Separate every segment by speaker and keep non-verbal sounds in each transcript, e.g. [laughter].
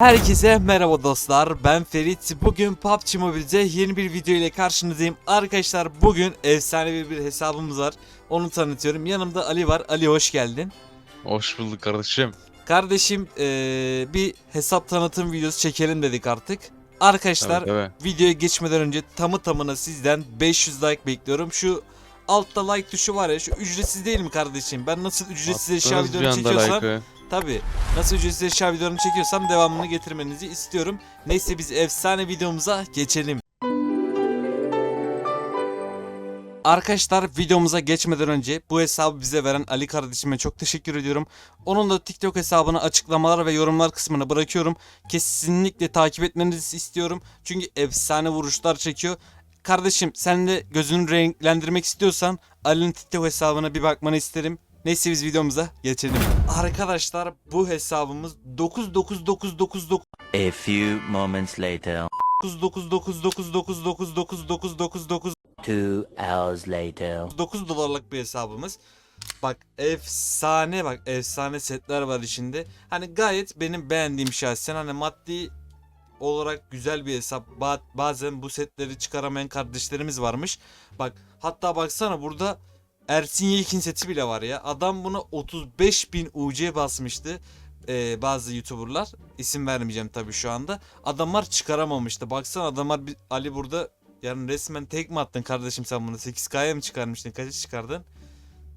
Speaker 1: Herkese merhaba dostlar ben Ferit bugün PUBG Mobile'de yeni bir video ile karşınızdayım Arkadaşlar bugün efsanevi bir hesabımız var onu tanıtıyorum yanımda Ali var Ali hoş geldin
Speaker 2: Hoş bulduk kardeşim.
Speaker 1: Kardeşim eee, bir hesap tanıtım videosu çekelim dedik artık Arkadaşlar
Speaker 2: Evet, evet.
Speaker 1: videoya geçmeden önce tamı tamına sizden 500 like bekliyorum şu Altta like tuşu var ya şu ücretsiz değil mi kardeşim? Ben nasıl ücretsiz eşya
Speaker 2: Attınız bir
Speaker 1: videoları
Speaker 2: anda
Speaker 1: çekiyorsam
Speaker 2: like'ı.
Speaker 1: Tabi. Nasıl ücretsiz eşya videolarını çekiyorsam devamını getirmenizi istiyorum. Neyse biz efsane videomuza geçelim. Arkadaşlar videomuza geçmeden önce bu hesabı bize veren Ali kardeşime çok teşekkür ediyorum. Onun da TikTok hesabını açıklamalar ve yorumlar kısmına bırakıyorum. Kesinlikle takip etmenizi istiyorum. Çünkü efsane vuruşlar çekiyor. Kardeşim sen de gözünü renklendirmek istiyorsan Ali'nin TikTok hesabına bir bakmanı isterim. Neyse biz videomuza geçelim. Arkadaşlar bu hesabımız 99999
Speaker 3: A few moments later,
Speaker 1: 99999999999
Speaker 3: two hours later.
Speaker 1: 9 dolarlık bir hesabımız. Bak efsane bak efsane setler var içinde. Hani gayet benim beğendiğim şahsen hani maddi olarak güzel bir hesap. Ba- bazen bu setleri çıkaramayan kardeşlerimiz varmış. Bak hatta baksana burada Ersin Yekin seti bile var ya. Adam buna 35 bin UC basmıştı. Ee, bazı youtuberlar isim vermeyeceğim tabii şu anda. Adamlar çıkaramamıştı. Baksana adamlar Ali burada yani resmen tek mi attın kardeşim sen bunu? 8K'ya mı çıkarmıştın? Kaça çıkardın?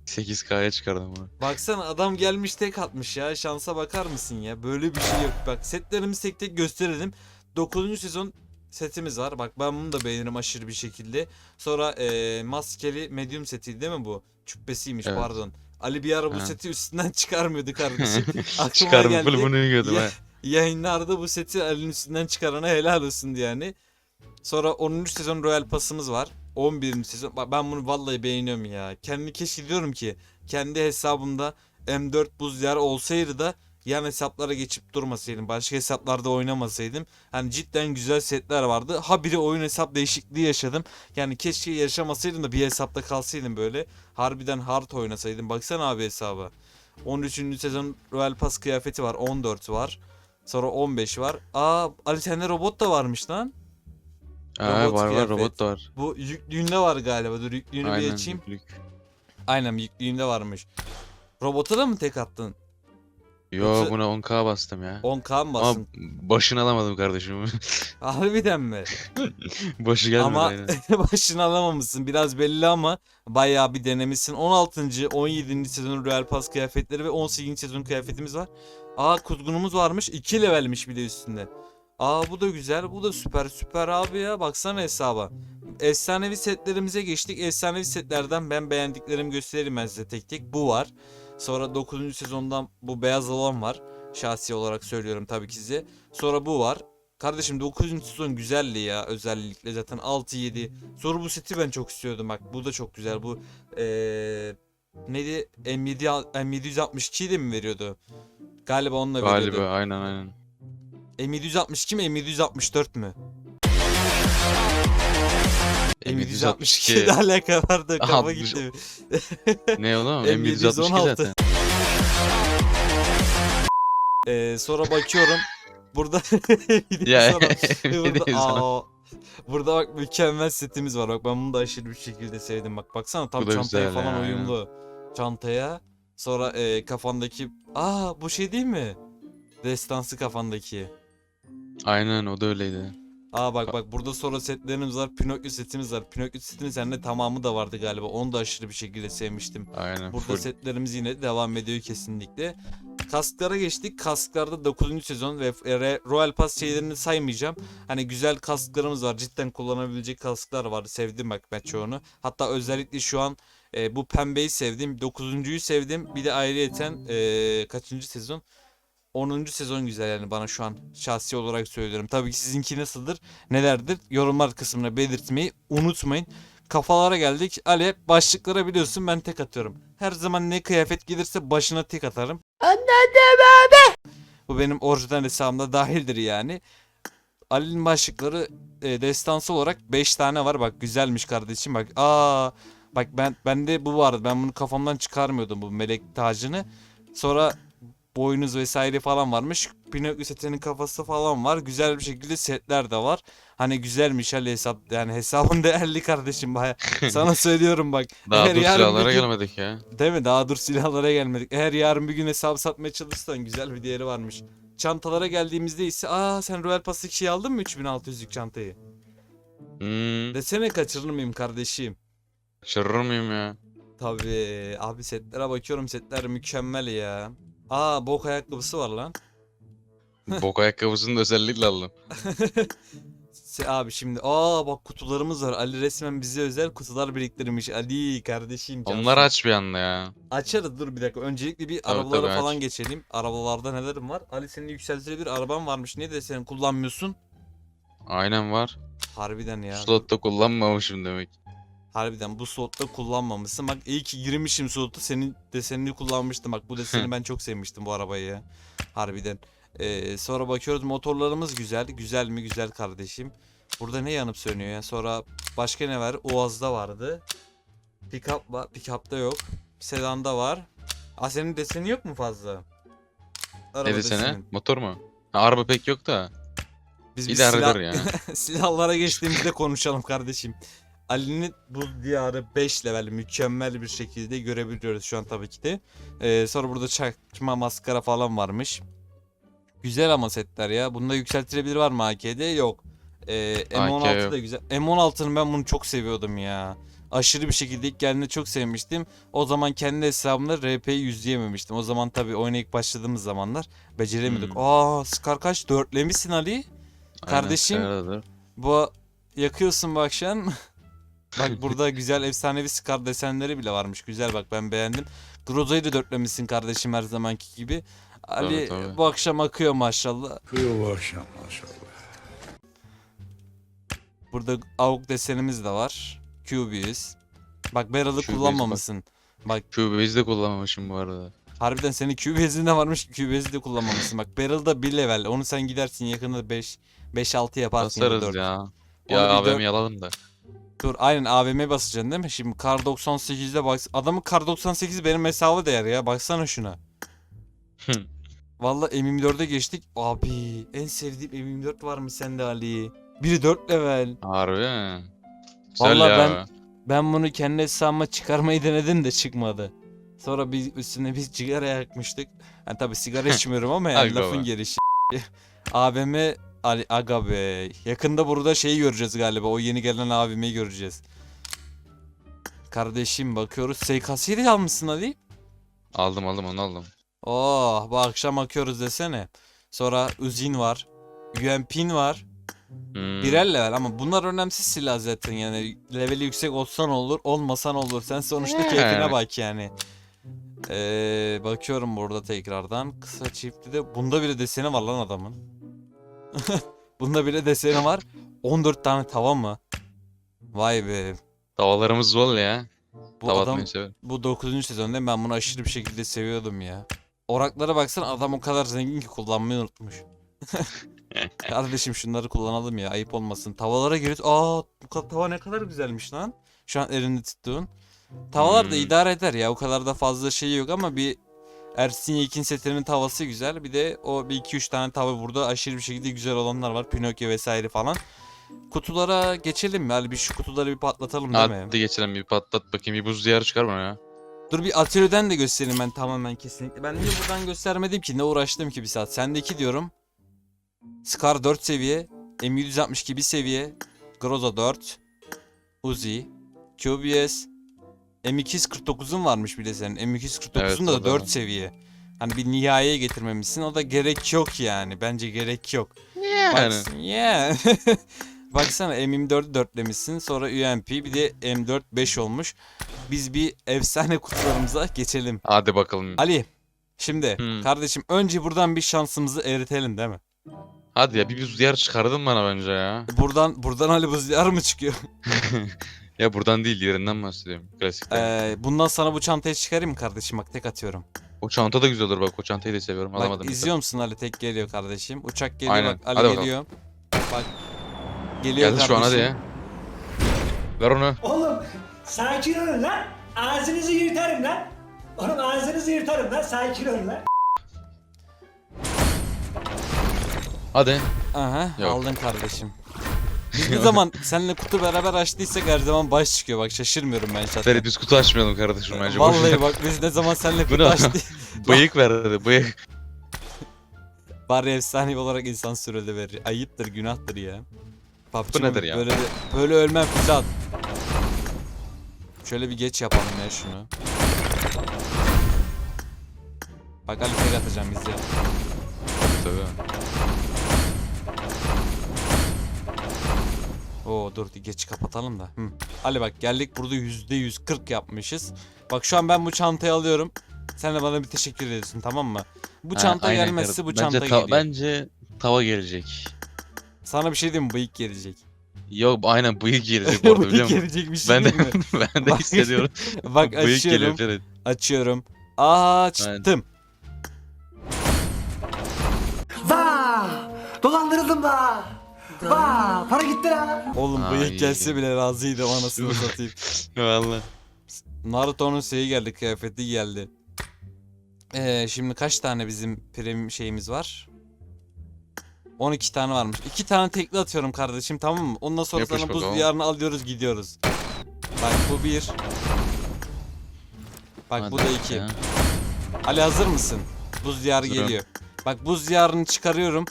Speaker 2: 8K'ya çıkardım bunu.
Speaker 1: Baksana adam gelmiş tek atmış ya. Şansa bakar mısın ya? Böyle bir şey yok. Bak setlerimizi tek tek gösterelim. 9. sezon setimiz var. Bak ben bunu da beğenirim aşırı bir şekilde. Sonra eee, maskeli medium seti değil mi bu? Cübbesiymiş
Speaker 2: Evet.
Speaker 1: pardon. Ali bir ara bu
Speaker 2: Ha.
Speaker 1: seti üstünden [laughs] çıkarmıyordu kardeşim. [laughs] Aklıma geldi.
Speaker 2: bunu yiyordum
Speaker 1: Ya-. Yayınlarda bu seti Ali'nin üstünden çıkarana helal olsun yani. Sonra 10. sezon Royal Pass'ımız var. 11. sezon. Bak ben bunu vallahi beğeniyorum ya. Kendi keşke diyorum ki kendi hesabımda M4 buz yer olsaydı da yan hesaplara geçip durmasaydım. Başka hesaplarda oynamasaydım. Hani cidden güzel setler vardı. Ha biri oyun hesap değişikliği yaşadım. Yani keşke yaşamasaydım da bir hesapta kalsaydım böyle. Harbiden hard oynasaydım. Baksana abi hesaba. 13. sezon Royal Pass kıyafeti var. 14 var. Sonra 15 var. Aa Ali sende robot da varmış lan.
Speaker 2: Ha,
Speaker 1: Robot
Speaker 2: var var
Speaker 1: kıyafet.
Speaker 2: robot da var.
Speaker 1: Bu yüklüğünde var galiba. Dur yüklüğünü bir
Speaker 2: Aynen.
Speaker 1: açayım.
Speaker 2: yüklük.
Speaker 1: Aynen yüklüğünde varmış. Robota da mı tek attın?
Speaker 2: Yo
Speaker 1: Yoksa-
Speaker 2: buna 10K bastım ya.
Speaker 1: 10k mı
Speaker 2: Ama başını alamadım kardeşim. [laughs]
Speaker 1: Harbiden mi? [laughs]
Speaker 2: Başı gelmedi
Speaker 1: ama
Speaker 2: aynen. [laughs]
Speaker 1: başını alamamışsın. Biraz belli ama bayağı bir denemişsin. 16. 17. sezon Royal Pass kıyafetleri ve 18. sezon kıyafetimiz var. Aa kuzgunumuz varmış. 2 levelmiş bir de üstünde. Aa bu da güzel. Bu da süper. Süper abi ya. Baksana hesaba. Efsanevi setlerimize geçtik. Efsanevi setlerden ben beğendiklerimi göstereyim ben size tek tek. Bu var. Sonra 9. sezondan bu beyaz olan var. Şahsi olarak söylüyorum tabii ki size. Sonra bu var. Kardeşim 9. sezon güzeldi ya özellikle zaten 6-7. Sonra bu seti ben çok istiyordum bak bu da çok güzel bu eee neydi M7 M762'yi de mi veriyordu? Galiba onunla veriyordu.
Speaker 2: Galiba aynen aynen.
Speaker 1: M762 mi M764 mü? M762
Speaker 2: M762.
Speaker 1: ile alaka vardı
Speaker 2: Aha,
Speaker 1: kafa
Speaker 2: bu-
Speaker 1: gitti.
Speaker 2: ne oğlum?
Speaker 1: M716
Speaker 2: M762 zaten.
Speaker 1: Eee sonra bakıyorum burada [laughs]
Speaker 2: Ya [laughs]
Speaker 1: burada,
Speaker 2: M716.
Speaker 1: aa, burada bak mükemmel setimiz var. Bak ben bunu da aşırı bir şekilde sevdim. Bak baksana tam
Speaker 2: da
Speaker 1: çantaya
Speaker 2: güzel
Speaker 1: falan
Speaker 2: ya,
Speaker 1: uyumlu. Çantaya. Sonra e, kafandaki... Aa bu şey değil mi? Destansı kafandaki.
Speaker 2: Aynen o da öyleydi.
Speaker 1: Aa bak bak burada sonra setlerimiz var. Pinokyo setimiz var. Pinokyo setinin sende tamamı da vardı galiba. Onu da aşırı bir şekilde sevmiştim.
Speaker 2: Aynen
Speaker 1: Burada
Speaker 2: full.
Speaker 1: setlerimiz yine devam ediyor kesinlikle. Kasklara geçtik. Kasklarda 9. sezon ve Royal Pass şeylerini saymayacağım. Hani güzel kasklarımız var. Cidden kullanabilecek kasklar var. Sevdim bak ben çoğunu. Hatta özellikle şu an e, bu pembeyi sevdim. 9.'yu sevdim. Bir de ayrıyeten e, kaçıncı sezon? 10. sezon güzel yani bana şu an şahsi olarak söylüyorum. Tabii ki sizinki nasıldır, nelerdir yorumlar kısmına belirtmeyi unutmayın. Kafalara geldik. Ali başlıklara biliyorsun ben tek atıyorum. Her zaman ne kıyafet gelirse başına tek atarım. Anladım abi. Bu benim orijinal hesabımda dahildir yani. Ali'nin başlıkları e, destansı olarak 5 tane var. Bak güzelmiş kardeşim bak. Aa bak ben bende bu vardı. Ben bunu kafamdan çıkarmıyordum bu melek tacını. Sonra boynuz vesaire falan varmış. Pinokyo setinin kafası falan var. Güzel bir şekilde setler de var. Hani güzelmiş Ali hesap. Yani hesabın [laughs] değerli kardeşim baya. [laughs] Sana söylüyorum bak.
Speaker 2: Daha
Speaker 1: Eğer
Speaker 2: dur silahlara
Speaker 1: gün-
Speaker 2: gelmedik ya.
Speaker 1: Değil mi? Daha dur silahlara gelmedik. Eğer yarın bir gün hesap satmaya çalışırsan güzel bir değeri varmış. Çantalara geldiğimizde ise aa sen Royal Pass'taki şey aldın mı 3600'lük çantayı?
Speaker 2: Hmm.
Speaker 1: Desene kaçırır mıyım kardeşim?
Speaker 2: Şırır mıyım ya?
Speaker 1: Tabii abi setlere bakıyorum setler mükemmel ya. Aa bok ayakkabısı var lan.
Speaker 2: Bok ayakkabısını da özellikle aldım. [laughs]
Speaker 1: Se- Abi şimdi aa bak kutularımız var. Ali resmen bize özel kutular biriktirmiş. Ali kardeşim. cansın.
Speaker 2: Onları aç bir anda ya.
Speaker 1: Açarız dur bir dakika. Öncelikle bir
Speaker 2: Tabii,
Speaker 1: arabalara
Speaker 2: tabii,
Speaker 1: falan
Speaker 2: aç.
Speaker 1: geçelim. Arabalarda nelerim var? Ali senin yükseltici bir araban varmış. Niye de sen kullanmıyorsun?
Speaker 2: Aynen var.
Speaker 1: Harbiden ya.
Speaker 2: Slotta kullanmamışım demek.
Speaker 1: Harbiden bu slotta kullanmamışsın. Bak iyi ki girmişim slotta. Senin desenini kullanmıştım. Bak bu deseni [laughs] ben çok sevmiştim bu arabayı. Harbiden. Ee, sonra bakıyoruz motorlarımız güzel. Güzel mi? Güzel kardeşim. Burada ne yanıp sönüyor ya? Sonra başka ne var? Oğaz'da vardı. Pickup var. Pickup'ta yok. Sedan'da var. Aa senin deseni yok mu fazla? Araba
Speaker 2: Ne desene?
Speaker 1: desenin.
Speaker 2: Motor mu? Ha, araba pek yok da.
Speaker 1: Biz
Speaker 2: İdare
Speaker 1: silah-
Speaker 2: eder ya. [laughs]
Speaker 1: Silahlara geçtiğimizde konuşalım kardeşim. Ali'nin bu diyarı 5 level mükemmel bir şekilde görebiliyoruz şu an tabii ki de. Ee, sonra burada çakma maskara falan varmış. Güzel ama setler ya. Bunda yükseltilebilir var mı AK'de? Yok. Ee, M16
Speaker 2: yok.
Speaker 1: da güzel. M16'nın ben bunu çok seviyordum ya. Aşırı bir şekilde ilk geldiğinde çok sevmiştim. O zaman kendi hesabımda RP'yi yüzleyememiştim. O zaman tabii oyuna ilk başladığımız zamanlar beceremiyorduk.
Speaker 2: Hmm.
Speaker 1: Aa Scar kaç? Dörtlemişsin Ali. Kardeşim. Bu yakıyorsun bu akşam. [laughs] bak [laughs] burada güzel efsanevi Scar desenleri bile varmış. Güzel bak ben beğendim. Groza'yı da dörtlemişsin kardeşim her zamanki gibi. Ali
Speaker 2: Tabii, tabii.
Speaker 1: bu akşam akıyor maşallah.
Speaker 4: Kıyor bu akşam maşallah.
Speaker 1: Burada AUK desenimiz de var. Cubius. Bak Barrel'ı kullanmamışsın. Bak
Speaker 2: Cube'yi de kullanmamışım bu arada.
Speaker 1: harbiden senin Cubius'in de varmış. Cubius'i de kullanmamışsın. Bak Barrel'da 1 level. Onu sen gidersin yakında 5 5-6 yaparsın. ya da
Speaker 2: Basarız
Speaker 1: dört.
Speaker 2: ya.
Speaker 1: Onu
Speaker 2: Ya
Speaker 1: bir
Speaker 2: abim
Speaker 1: dört-
Speaker 2: yalalım da.
Speaker 1: Dur aynen AVM basacaksın değil mi? Şimdi Kar 98'de bak. Adamın Kar 98 benim hesabı değer ya. Baksana şuna.
Speaker 2: Hı.
Speaker 1: Vallahi M24'e geçtik. Abi en sevdiğim M24 var mı sende Ali? Biri 4 level.
Speaker 2: Harbi mi? Güzel ya.
Speaker 1: ben- Ben bunu kendi hesabıma çıkarmayı denedim de çıkmadı. Sonra biz üstüne biz sigara yakmıştık. Yani tabii sigara [laughs] içmiyorum ama yani lafın gelişi. AVM Ali Aga be. Yakında burada şeyi göreceğiz galiba. O yeni gelen AVM'yi göreceğiz. Kardeşim bakıyoruz. SKS'yi de almışsın Ali.
Speaker 2: Aldım aldım onu aldım.
Speaker 1: Oh bu akşam bakıyoruz desene. Sonra Uzin var. UMP'in var.
Speaker 2: Hmm.
Speaker 1: Birer level ama bunlar önemsiz silah zaten yani leveli yüksek olsan olur olmasan olur sen sonuçta keyfine bak yani. Ee, bakıyorum burada tekrardan kısa çiftli de bunda bile deseni var lan adamın. [laughs] bunda bile deseni var 14 tane tava mı? Vay be
Speaker 2: Tavalarımız bol ya.
Speaker 1: bu
Speaker 2: Tava
Speaker 1: adam
Speaker 2: atmayı
Speaker 1: bu 9. sezonda ben bunu aşırı bir şekilde seviyordum ya. Oraklara baksana adam o kadar zengin ki kullanmayı unutmuş. [laughs] Kardeşim şunları kullanalım ya ayıp olmasın. Tavalara giriyoruz. Aa bu ka- tava ne kadar güzelmiş lan. Şu an elinde tuttuğun. Tavalar da
Speaker 2: Hmm.
Speaker 1: idare eder ya. O kadar da fazla şey yok ama bir Ersin Yekin setinin tavası güzel. Bir de o bir iki üç tane tava burada aşırı bir şekilde güzel olanlar var. Pinokyo vesaire falan. Kutulara geçelim mi? Hadi bir şu kutuları bir patlatalım değil mi?
Speaker 2: Hadi geçelim bir patlat bakayım. Bir buz diyarı çıkar bana ya.
Speaker 1: Dur bir atölyeden de göstereyim ben tamamen kesinlikle. Ben niye buradan göstermedim ki? Ne uğraştım ki bir saat? Sendeki diyorum. Scar 4 seviye. M762 bir seviye. Groza 4. Uzi. QBS. M249'un varmış bir de senin. M249'un
Speaker 2: Evet,
Speaker 1: da
Speaker 2: o da
Speaker 1: 4
Speaker 2: var.
Speaker 1: seviye. Hani bir nihayeye getirmemişsin. O da gerek yok yani. Bence gerek yok.
Speaker 2: Yani. [laughs]
Speaker 1: Baksana, yeah. Baksana M24 dörtlemişsin sonra UMP bir de M4 5 olmuş. Biz bir efsane kutularımıza geçelim.
Speaker 2: Hadi bakalım.
Speaker 1: Ali şimdi
Speaker 2: Hmm.
Speaker 1: kardeşim önce buradan bir şansımızı eritelim değil mi?
Speaker 2: Hadi ya bir buz diyarı çıkardın bana bence ya.
Speaker 1: Buradan buradan Ali Buzdiyar mı çıkıyor? [laughs]
Speaker 2: ya buradan değil yerinden bahsediyorum. Klasikten.
Speaker 1: Ee, bundan sana bu çantayı çıkarayım mı kardeşim? Bak tek atıyorum.
Speaker 2: O çanta da güzel olur bak o çantayı da seviyorum. Alamadım.
Speaker 1: Bak
Speaker 2: mesela.
Speaker 1: izliyor musun Ali? Tek geliyor kardeşim. Uçak geliyor
Speaker 2: Aynen.
Speaker 1: bak. Ali
Speaker 2: Hadi bakalım.
Speaker 1: geliyor. Bak. Geliyor
Speaker 2: Geldi şu an hadi
Speaker 1: kardeşim.
Speaker 2: ya. Ver onu.
Speaker 5: Oğlum sakin olun lan. Ağzınızı yırtarım lan. Oğlum ağzınızı yırtarım lan. Sakin olun lan.
Speaker 2: Hadi.
Speaker 1: Aha
Speaker 2: Yok.
Speaker 1: aldın kardeşim. Biz ne zaman seninle kutu beraber açtıysak her zaman baş çıkıyor bak şaşırmıyorum ben şahsen.
Speaker 2: Ferit biz kutu açmayalım kardeşim bence.
Speaker 1: Vallahi bak biz ne zaman seninle
Speaker 2: Bu
Speaker 1: kutu
Speaker 2: ne?
Speaker 1: açtık. [laughs]
Speaker 2: Bıyık verdi bıyık.
Speaker 1: Bari efsanevi olarak insan sürede verir. Ayıptır günahtır ya. PUBG
Speaker 2: nedir ya?
Speaker 1: Böyle, bir- böyle ölmem at. Şöyle bir geç yapalım ya şunu. Bak Ali tek atacağım izle.
Speaker 2: Tabii.
Speaker 1: Oo dur geç kapatalım da. Hı. Ali bak geldik burada yüzde yüz kırk yapmışız. Bak şu an ben bu çantayı alıyorum. Sen de bana bir teşekkür ediyorsun tamam mı? Bu
Speaker 2: Ha,
Speaker 1: çanta
Speaker 2: aynen
Speaker 1: gelmezse
Speaker 2: kardeşim.
Speaker 1: bu
Speaker 2: bence
Speaker 1: çanta
Speaker 2: ta-
Speaker 1: geliyor.
Speaker 2: Bence tava gelecek.
Speaker 1: Sana bir şey diyeyim mi? Bıyık gelecek.
Speaker 2: Yok aynen bıyık gelecek orada [laughs] biliyor
Speaker 1: Bıyık
Speaker 2: musun?
Speaker 1: gelecek bir şey
Speaker 2: Ben de,
Speaker 1: diyeyim mi? [laughs]
Speaker 2: ben de
Speaker 1: Bak-
Speaker 2: hissediyorum. [laughs]
Speaker 1: Bak
Speaker 2: bıyık geliyor
Speaker 1: açıyorum.
Speaker 2: Ferit.
Speaker 1: Açıyorum. Açtım.
Speaker 5: Vaa! Dolandırıldım da. Vaa! Para gitti la.
Speaker 1: Oğlum
Speaker 2: Ay.
Speaker 1: bıyık gelse bile razıydım anasını satayım. [laughs]
Speaker 2: Valla.
Speaker 1: Naruto'nun şeyi geldi, kıyafeti geldi. Ee, şimdi kaç tane bizim premium şeyimiz var? 12 tane varmış. 2 tane tekli atıyorum kardeşim tamam mı? Ondan sonra
Speaker 2: Yapış
Speaker 1: sana buz
Speaker 2: bakalım.
Speaker 1: diyarını alıyoruz gidiyoruz. Bak bu bir. Bak bu da
Speaker 2: Hadi
Speaker 1: iki.
Speaker 2: ya.
Speaker 1: Ali hazır mısın? Buz diyarı
Speaker 2: Hazırım.
Speaker 1: geliyor. Bak buz diyarını çıkarıyorum.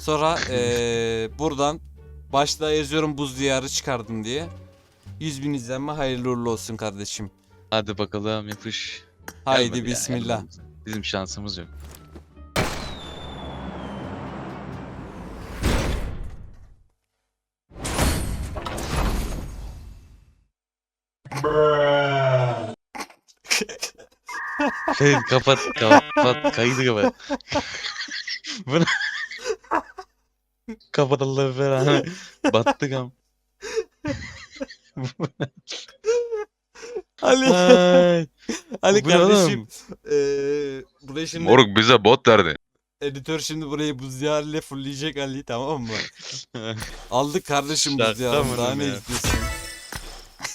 Speaker 1: Sonra ee, buradan başlığa yazıyorum buz diyarı çıkardım diye. 100 bin izlenme hayırlı uğurlu olsun kardeşim.
Speaker 2: Hadi bakalım yapış.
Speaker 1: Haydi
Speaker 2: Gelmedi ya,
Speaker 1: bismillah.
Speaker 2: gelmedi. Bizim şansımız yok. [laughs] Ferit kapat kapat kaydı kapat. [laughs] Kapat Allah belanı. Battık am.
Speaker 1: Ali,
Speaker 2: Ay,
Speaker 1: Ali
Speaker 2: bu ne
Speaker 1: kardeşim. eee buraya şimdi
Speaker 2: Moruk bize bot derdi.
Speaker 1: editör şimdi burayı buz diyarıyla fullleyecek Ali tamam mı? [laughs] Aldık kardeşim buz
Speaker 2: Şaka
Speaker 1: diyarını
Speaker 2: mı
Speaker 1: daha ne
Speaker 2: ya?
Speaker 1: istiyorsun?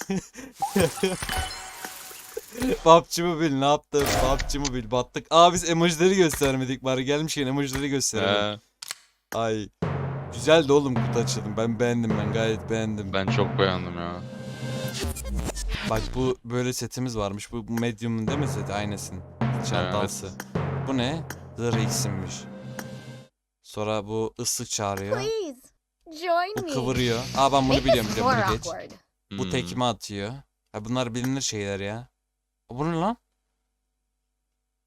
Speaker 1: [laughs] PUBG Mobile ne yaptı? PUBG Mobile battık. Aa biz emojileri göstermedik bari gelmişken emojileri gösterelim.
Speaker 2: Ha,
Speaker 1: Ay. Güzeldi oğlum kutu açıldım. Ben beğendim ben gayet beğendim.
Speaker 2: ben çok beğendim ya.
Speaker 1: Bak bu böyle setimiz varmış. Bu medium'un değil mi seti? Aynısın. Çantansı. Bu ne? Zırh X'inmiş. Sonra bu ıslık çağırıyor.
Speaker 4: Please join
Speaker 1: Bu
Speaker 4: me.
Speaker 1: kıvırıyor. Aa ben bunu
Speaker 4: Make
Speaker 1: biliyorum
Speaker 4: this
Speaker 1: biliyorum
Speaker 4: more
Speaker 1: bunu geç.
Speaker 4: awkward.
Speaker 1: Bu
Speaker 2: Hmm.
Speaker 1: tekme atıyor. Ha bunlar bilinir şeyler ya. Bu ne lan?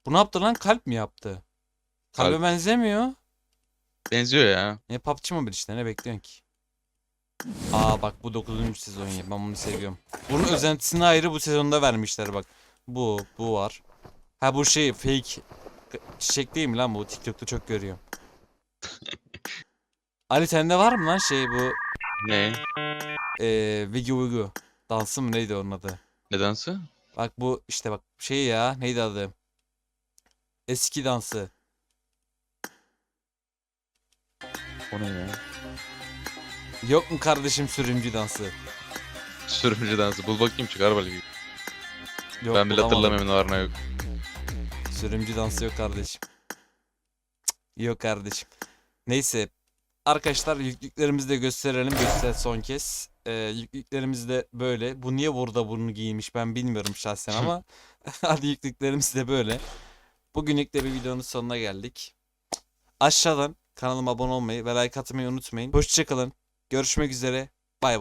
Speaker 1: Bu ne yaptı lan? Kalp mi yaptı? Kalbe
Speaker 2: Kalp.
Speaker 1: benzemiyor.
Speaker 2: Benziyor ya.
Speaker 1: Ne PUBG Mobile işte ne bekliyorsun ki? Aa bak bu 9. sezon ya ben bunu seviyorum. Bunun özentisini ayrı bu sezonda vermişler bak. Bu bu var. Ha bu şey fake çiçek değil mi lan bu TikTok'ta çok görüyorum. [laughs] Ali sende var mı lan şey bu
Speaker 2: Ne?
Speaker 1: eee Wiggy Wiggy dansı mı neydi onun adı?
Speaker 2: Nedense?
Speaker 1: Bak bu işte bak şey ya neydi adı? Eski dansı.
Speaker 2: O ne ya?
Speaker 1: Yok mu kardeşim sürümcü dansı?
Speaker 2: Sürümcü dansı. Bul bakayım çıkar belki.
Speaker 1: Yok
Speaker 2: ben bile
Speaker 1: bulamadım.
Speaker 2: hatırlamıyorum ne var ne yok.
Speaker 1: Sürümcü dansı yok kardeşim. Cık, Yok kardeşim. Neyse. Arkadaşlar yüklüklerimizi de gösterelim. Göster son kez. Ee, yüklüklerimiz de böyle. Bu niye burada bunu giymiş ben bilmiyorum şahsen ama. [laughs] [laughs] Hadi yüklüklerimiz de böyle. Bugünlük de bir videonun sonuna geldik. Aşağıdan kanalıma abone olmayı ve like atmayı unutmayın. Hoşçakalın. Görüşmek üzere. Bay bay.